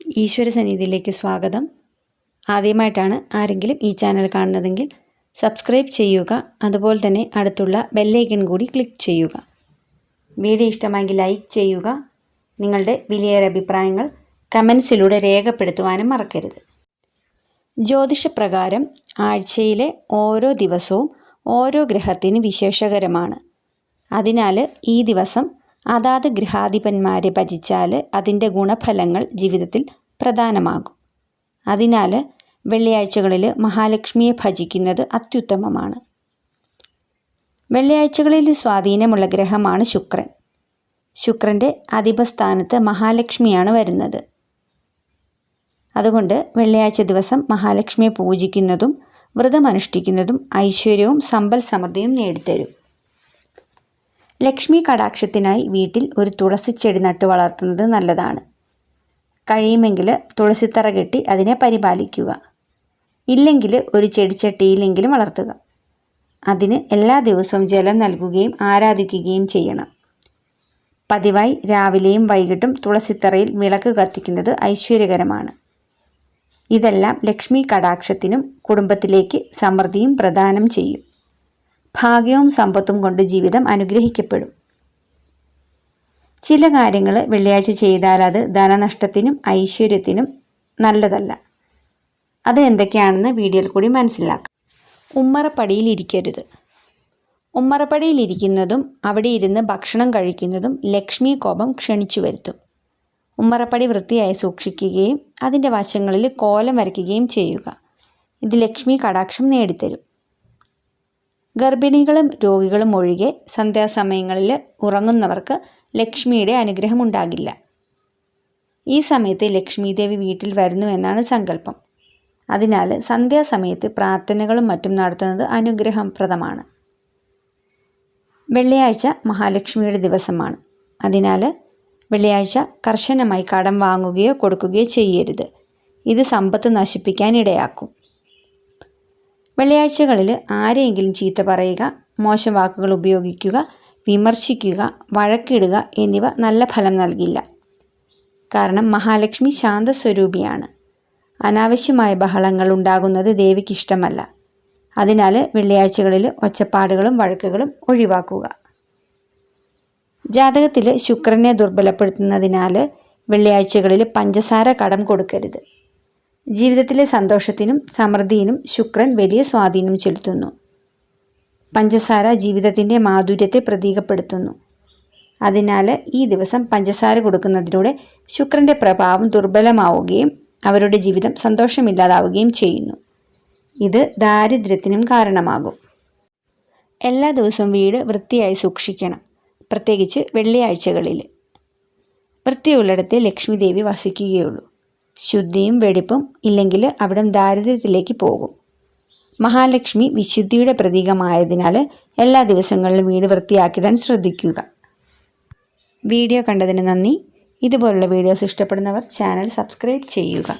ഈശ്വര സന്നിധിയിലേക്ക് സ്വാഗതം. ആദ്യമായിട്ടാണ് ആരെങ്കിലും ഈ ചാനൽ കാണുന്നതെങ്കിൽ സബ്സ്ക്രൈബ് ചെയ്യുക. അതുപോലെ തന്നെ അടുത്തുള്ള ബെല്ലൈക്കൺ കൂടി ക്ലിക്ക് ചെയ്യുക. വീഡിയോ ഇഷ്ടമായെങ്കിൽ ലൈക്ക് ചെയ്യുക. നിങ്ങളുടെ വിലയേറെ അഭിപ്രായങ്ങൾ കമൻസിലൂടെ രേഖപ്പെടുത്തുവാനും മറക്കരുത്. ജ്യോതിഷപ്രകാരം ആഴ്ചയിലെ ഓരോ ദിവസവും ഓരോ ഗ്രഹത്തിന് വിശേഷകരമാണ്. അതിനാൽ ഈ ദിവസം അതാത് ഗൃഹാധിപന്മാരെ ഭജിച്ചാൽ അതിന്റെ ഗുണഫലങ്ങൾ ജീവിതത്തിൽ പ്രധാനമാകും. അതിനാൽ വെള്ളിയാഴ്ചകളിൽ മഹാലക്ഷ്മിയെ ഭജിക്കുന്നത് അത്യുത്തമമാണ്. വെള്ളിയാഴ്ചകളിൽ സ്വാധീനമുള്ള ഗ്രഹമാണ് ശുക്രൻ. ശുക്രന്റെ അധിപസ്ഥാനത്ത് മഹാലക്ഷ്മിയാണ് വരുന്നത്. അതുകൊണ്ട് വെള്ളിയാഴ്ച ദിവസം മഹാലക്ഷ്മിയെ പൂജിക്കുന്നതും വ്രതമനുഷ്ഠിക്കുന്നതും ഐശ്വര്യവും സമ്പൽ സമൃദ്ധിയും നേടിത്തരും. ലക്ഷ്മി കടാക്ഷത്തിനായി വീട്ടിൽ ഒരു തുളസി ചെടി നട്ടു വളർത്തുന്നത് നല്ലതാണ്. കഴിയുമെങ്കിൽ തുളസിത്തറ കെട്ടി അതിനെ പരിപാലിക്കുക. ഇല്ലെങ്കിൽ ഒരു ചെടിച്ചട്ടിയിലെങ്കിലും വളർത്തുക. അതിന് എല്ലാ ദിവസവും ജലം നൽകുകയും ആരാധിക്കുകയും ചെയ്യണം. പതിവായി രാവിലെയും വൈകിട്ടും തുളസിത്തറയിൽ വിളക്ക് കത്തിക്കുന്നത് ഐശ്വര്യകരമാണ്. ഇതെല്ലാം ലക്ഷ്മി കടാക്ഷത്തിനും കുടുംബത്തിലേക്ക് സമൃദ്ധിയും പ്രദാനം ചെയ്യും. ഭാഗ്യവും സമ്പത്തും കൊണ്ട് ജീവിതം അനുഗ്രഹിക്കപ്പെടും. ചില കാര്യങ്ങൾ വെള്ളിയാഴ്ച ചെയ്താൽ അത് ധനനഷ്ടത്തിനും ഐശ്വര്യത്തിനും നല്ലതല്ല. അത് എന്തൊക്കെയാണെന്ന് വീഡിയോയിൽ കൂടി മനസ്സിലാക്കാം. ഉമ്മറപ്പടിയിൽ ഇരിക്കരുത്. ഉമ്മറപ്പടിയിൽ ഇരിക്കുന്നതും അവിടെ ഇരുന്ന് ഭക്ഷണം കഴിക്കുന്നതും ലക്ഷ്മി കോപം ക്ഷണിച്ചു വരുത്തും. ഉമ്മറപ്പടി വൃത്തിയായി സൂക്ഷിക്കുകയും അതിന്റെ വശങ്ങളിൽ കോലം വരയ്ക്കുകയും ചെയ്യുക. ഇത് ലക്ഷ്മി കടാക്ഷം നേടിത്തരും. ഗർഭിണികളും രോഗികളും ഒഴികെ സന്ധ്യാസമയങ്ങളിൽ ഉറങ്ങുന്നവർക്ക് ലക്ഷ്മിയുടെ അനുഗ്രഹം ഉണ്ടാകില്ല ഈ സമയത്ത് ലക്ഷ്മി ദേവി വീട്ടിൽ വരുന്നു എന്നാണ് സങ്കല്പം. അതിനാൽ സന്ധ്യാസമയത്ത് പ്രാർത്ഥനകളും മറ്റും നടത്തുന്നത് അനുഗ്രഹപ്രദമാണ്. വെള്ളിയാഴ്ച മഹാലക്ഷ്മിയുടെ ദിവസമാണ്. അതിനാൽ വെള്ളിയാഴ്ച കർശനമായി കടം വാങ്ങുകയോ കൊടുക്കുകയോ ചെയ്യരുത്. ഇത് സമ്പത്ത് നശിപ്പിക്കാൻ ഇടയാക്കും. വെള്ളിയാഴ്ചകളിൽ ആരെയെങ്കിലും ചീത്ത പറയുക മോശം വാക്കുകൾ ഉപയോഗിക്കുക വിമർശിക്കുക വഴക്കിടുക എന്നിവ നല്ല ഫലം നൽകില്ല. കാരണം മഹാലക്ഷ്മി ശാന്തസ്വരൂപിയാണ്. അനാവശ്യമായ ബഹളങ്ങൾ ഉണ്ടാകുന്നത് ദേവിക്ക് ഇഷ്ടമല്ല അതിനാൽ വെള്ളിയാഴ്ചകളിൽ ഒച്ചപ്പാടുകളും വഴക്കുകളും ഒഴിവാക്കുക. ജാതകത്തിൽ ശുക്രനെ ദുർബലപ്പെടുത്തുന്നതിനാൽ വെള്ളിയാഴ്ചകളിൽ പഞ്ചസാര കടം കൊടുക്കരുത്. ജീവിതത്തിലെ സന്തോഷത്തിനും സമൃദ്ധിയിനും ശുക്രൻ വലിയ സ്വാധീനം ചെലുത്തുന്നു. പഞ്ചസാര ജീവിതത്തിന്റെ മാധുര്യത്തെ പ്രതീകപ്പെടുത്തുന്നു. അതിനാൽ ഈ ദിവസം പഞ്ചസാര കൊടുക്കുന്നതിലൂടെ ശുക്രന്റെ പ്രഭാവം ദുർബലമാവുകയും അവരുടെ ജീവിതം സന്തോഷമില്ലാതാവുകയും ചെയ്യുന്നു. ഇത് ദാരിദ്ര്യത്തിനും കാരണമാകും. എല്ലാ ദിവസവും വീട് വൃത്തിയായി സൂക്ഷിക്കണം പ്രത്യേകിച്ച് വെള്ളിയാഴ്ചകളിൽ വൃത്തിയുള്ളിടത്തെ ലക്ഷ്മി ദേവി വസിക്കുകയുള്ളൂ. ശുദ്ധിയും വെടിപ്പും ഇല്ലെങ്കിൽ അവിടം ദാരിദ്ര്യത്തിലേക്ക് പോകും. മഹാലക്ഷ്മി വിശുദ്ധിയുടെ പ്രതീകമായതിനാൽ എല്ലാ ദിവസങ്ങളിലും വീട് വൃത്തിയാക്കിടാൻ ശ്രദ്ധിക്കുക. വീഡിയോ കണ്ടതിന് നന്ദി. ഇതുപോലുള്ള വീഡിയോസ് ഇഷ്ടപ്പെടുന്നവർ ചാനൽ സബ്സ്ക്രൈബ് ചെയ്യുക.